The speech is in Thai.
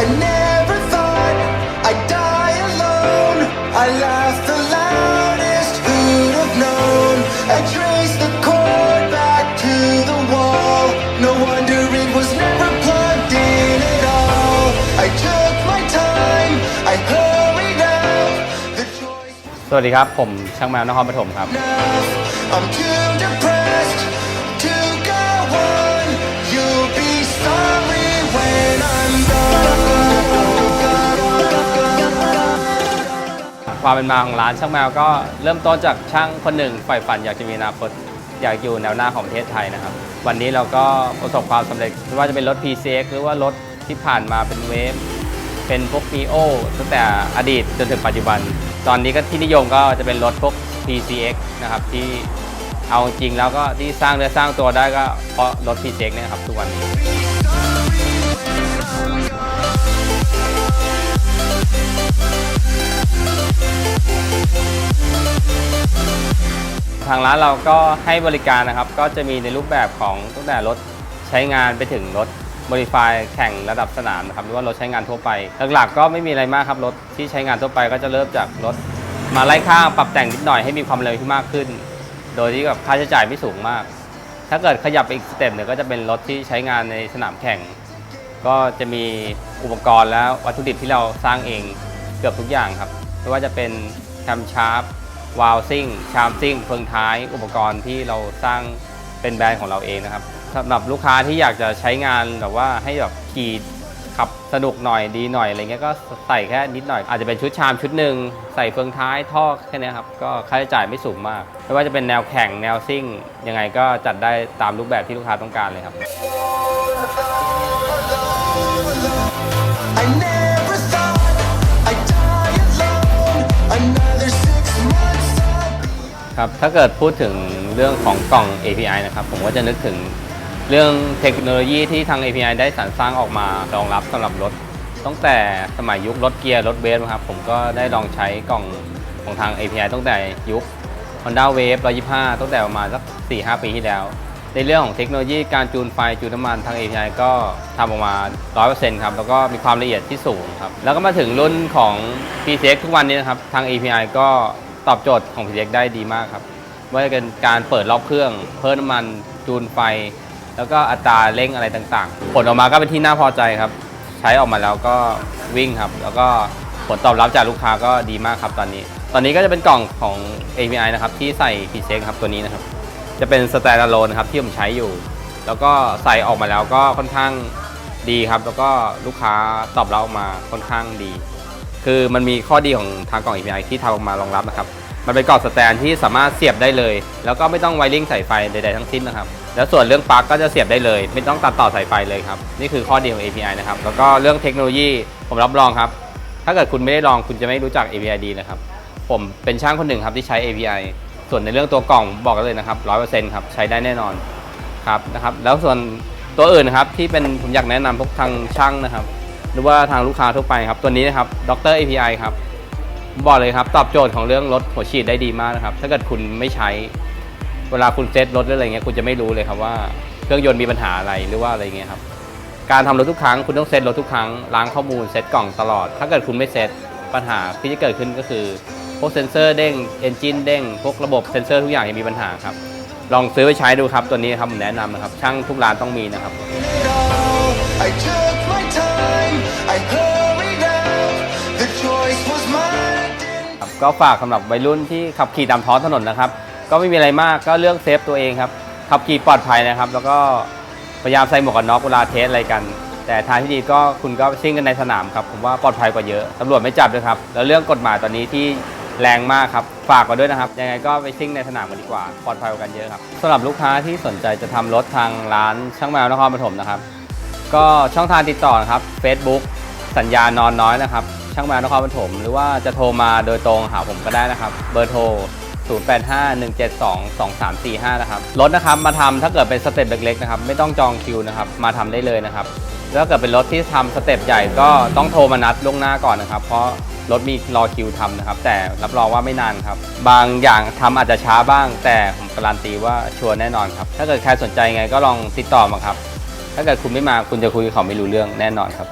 I never thought I'd die alone. I สวัสดีครับ ผมช่างแมวนครปฐมครับ enough. I'm too depressed to go on. You'll be sorry when I'm gone. ความเป็นมาของร้านช่างแมวก็เริ่มต้นจากช่างคนหนึ่งใฝ่ฝันอยากจะมีอนาคตอยากอยู่แนวหน้าของประเทศไทยนะครับ วันนี้เราก็ประสบความสำเร็จไม่ว่าจะเป็นรถ PCX หรือว่ารถที่ผ่านมาเป็นเวฟ เป็นพวก m ีโอตั้งแต่อดีตจนถึงปัจจุบัน ตอนนี้ก็ที่นิยมก็จะเป็นรถพวก PCX นะครับที่เอาจริงแล้วก็ที่สร้างเนื้อสร้างตัวได้ก็เพราะรถ PCX เนี่ยครับทุกวันนี้ทางร้านเราก็ให้บริการนะครับ ก็จะมีในรูปแบบของตั้งแต่รถใช้งานไปถึงรถ modify แข่งระดับสนามนะครับหรือว่ารถใช้งานทั่วไป หลักๆก็ไม่มีอะไรมากครับรถที่ใช้งานทั่วไปก็จะเริ่มจากรถ มาไล่ข้างปรับแต่งนิดหน่อยให้มีความเร็วที่มากขึ้น โดยที่แบบค่าใช้จ่ายไม่สูงมาก ถ้าเกิดขยับไปอีกสเต็ปหนึ่งก็จะเป็นรถที่ใช้งานในสนามแข่ง ก็จะมีอุปกรณ์และวัตถุดิบที่เราสร้างเองเกือบทุกอย่างครับไม่ว่าจะเป็นแคมชาร์ปวาลซิ่งชามซิ่งเฟืองท้ายอุปกรณ์ที่เราสร้างเป็นแบรนด์ของเราเองนะครับ สำหรับลูกค้าที่อยากจะใช้งานแบบว่าให้แบบขี่ขับสนุกหน่อยดีหน่อยอะไรเงี้ยก็ใส่แค่นิดหน่อย อาจจะเป็นชุดชามชุดหนึ่งใส่เฟืองท้ายท่อแค่นี้ครับ ก็ค่าใช้จ่ายไม่สูงมาก ไม่ว่าจะเป็นแนวแข่งแนวซิ่ง ยังไงก็จัดได้ตามรูปแบบที่ลูกค้าต้องการเลยครับ ครับ ถ้าเกิดพูดถึงเรื่องของกล่อง API นะครับ ผมก็จะนึกถึง เรื่องเทคโนโลยีที่ทาง API ได้สรรสร้างออกมารองรับสำหรับรถ ตั้งแต่สมัยยุครถเกียร์รถเบสนะครับ ผมก็ได้ลองใช้กล่องของทาง API ตั้งแต่ยุค Honda Wave 125 ตั้งแต่ประมาณสัก 4-5 ปีที่แล้ว ในเรื่องของเทคโนโลยีการจูนไฟจูนน้ำมันทาง API ก็ทำออกมา 100%ครับ แล้วก็มีความละเอียดที่สูงครับ แล้วก็มาถึงรุ่นของ PCX ทุกวันนี้นะครับทาง API ก็ตอบโจทย์ของ PCX ได้ดีมากครับไม่ว่าจะเป็นการเปิดรอบเครื่อง เพิ่มน้ำมันจูนไฟ แล้วก็อัตราเร่งอะไรต่างๆ ผลออกมาก็เป็นที่น่าพอใจครับ ใช้ออกมาแล้วก็วิ่งครับ แล้วก็ผลตอบรับจากลูกค้าก็ดีมากครับตอนนี้ ตอนนี้ก็จะเป็นกล่องของ API นะครับที่ใส่ PCX ครับตัวนี้นะครับ จะเป็นสแตนด์อะโลนครับที่ผมใช้อยู่ แล้วก็ใส่ออกมาแล้วก็ค่อนข้างดีครับ แล้วก็ลูกค้าตอบรับออกมาค่อนข้างดี คือมันมีข้อดีของทางกล่อง API ที่ทำออกมารองรับนะครับ มันเป็นกล่องสแตนที่สามารถเสียบได้เลย แล้วก็ไม่ต้องไวริงใสายไฟใดๆทั้งสิ้นนะครับ แล้วส่วนเรื่องปลั๊กก็จะเสียบได้เลย ไม่ต้องตัดต่อสายไฟเลยครับ นี่คือข้อดีของ API นะครับ แล้วก็เรื่องเทคโนโลยีผมรับรองครับ ถ้าเกิดคุณไม่ได้ลองคุณจะไม่รู้จัก API ดีนะครับ ผมเป็นช่างคนหนึ่งครับที่ใช้ API ส่วนในเรื่องตัวกล่องบอกกันเลยนะครับ100%ครับใช้ได้แน่นอนครับนะครับ แล้วส่วนตัวอื่นนะครับที่เป็นผมอยากแนะนำพวกทางช่างนะครับ หรือว่าทางลูกค้าทั่วไปครับตัวนี้นะครับดร API ครับบอกเลยครับตอบโจทย์ของเรื่องรถหัวฉีดได้ดีมากนะครับ ถ้าเกิดคุณไม่ใช้ เวลาคุณเซ็ตรถหรืออะไรเงี้ยคุณจะไม่รู้เลยครับว่าเครื่องยนต์มีปัญหาอะไรหรือว่าอะไรเงี้ยครับการทำรถทุกครั้งคุณต้องเซ็ตรถทุกครั้งล้างข้อมูลเซ็ตกล่องตลอด ถ้าเกิดคุณไม่เซ็ตปัญหาที่จะเกิดขึ้นก็คือพวกเซ็นเซอร์เด้งเอนจินเด้งพวกระบบเซ็นเซอร์ทุกอย่างจะมีปัญหาครับลองซื้อไปใช้ดูครับตัวนี้ครับผมแนะนำนะครับ ช่างทุกร้านต้องมีนะครับ it all. I took my time. I hurried out. The choice was mine. Didn't ครับก็ฝากสำหรับวัยรุ่นที่ขับขี่ตามท้องถนนนะครับ ก็ไม่มีอะไรมากก็เรื่องเซฟตัวเองครับขับขี่ปลอดภัยนะครับ แล้วก็พยายามใส่หมวกกันน็อกเวลาเทสอะไรกัน แต่ทางที่ดีก็คุณก็ซิ่งกันในสนามครับผมว่าปลอดภัยกว่าเยอะตำรวจไม่จับด้วยครับแล้วเรื่องกฎหมายตอนนี้ที่แรงมากครับ ฝากไว้ด้วยนะครับ ยังไงก็ไปซิ่งในสนามกันดีกว่า ปลอดภัยกว่ากันเยอะครับสำหรับลูกค้าที่สนใจจะทำรถทางร้านช่างแมวนครปฐมนะครับ ก็ช่องทางติดต่อนะครับ Facebook สัญญานอนน้อยนะครับ ช่างแมวนครปฐมหรือว่าจะโทรมาโดยตรงหาผมก็ได้นะครับ เบอร์โทร 0851722345 นะครับ รถนะครับมาทำถ้าเกิดเป็นสเต็ปเล็กๆนะครับไม่ต้องจองคิวนะครับมาทำได้เลยนะครับแล้วถ้าเกิดเป็นรถที่ทำสเต็ปใหญ่ก็ต้องโทรมานัดล่วงหน้าก่อนนะครับ เพราะรถมีรอคิวทำนะครับ แต่รับรองว่าไม่นานครับ บางอย่างทำอาจจะช้าบ้าง แต่ผมการันตีว่าชัวร์แน่นอนครับ ถ้าเกิดใครสนใจไงก็ลองติดต่อมาครับ ถ้าเกิดคุณไม่มาคุณจะคุยกับเขาไม่รู้เรื่องแน่นอนครับ